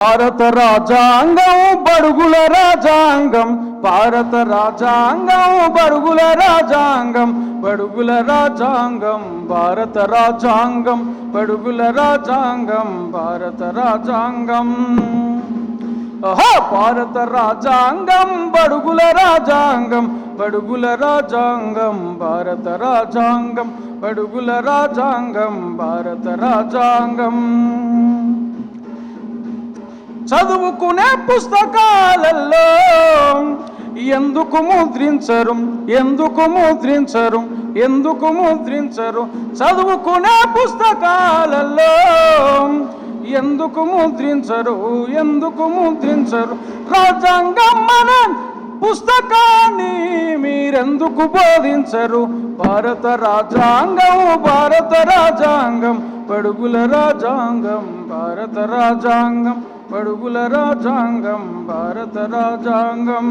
భారత రాజాంగం బడుగుల రాజాంగం భారత రాజాంగం బడుగుల రాజాంగం బడుగుల రాజాంగం భారత రాజాంగం బడుగుల రాజాంగం భారత రాజాంగం. ఓహో భారత రాజాంగం బడుగుల రాజాంగం బడుగుల రాజాంగం భారత రాజాంగం బడుగుల రాజాంగం భారత రాజాంగం. చదువుకునే పుస్తకాలలో ఎందుకు ముద్రించరు? ఎందుకు ముద్రించరు? ఎందుకు ముద్రించరు? చదువుకునే పుస్తకాలలో ఎందుకు ముద్రించరు? ఎందుకు ముద్రించరు? రాజ్యాంగం మన పుస్తకాన్ని మీరెందుకు బోధించరు? భారత రాజ్యాంగం భారత రాజ్యాంగం పడుగుల రాజ్యాంగం భారత రాజ్యాంగం పడుగుల రాజాంగం భారత రాజాంగం.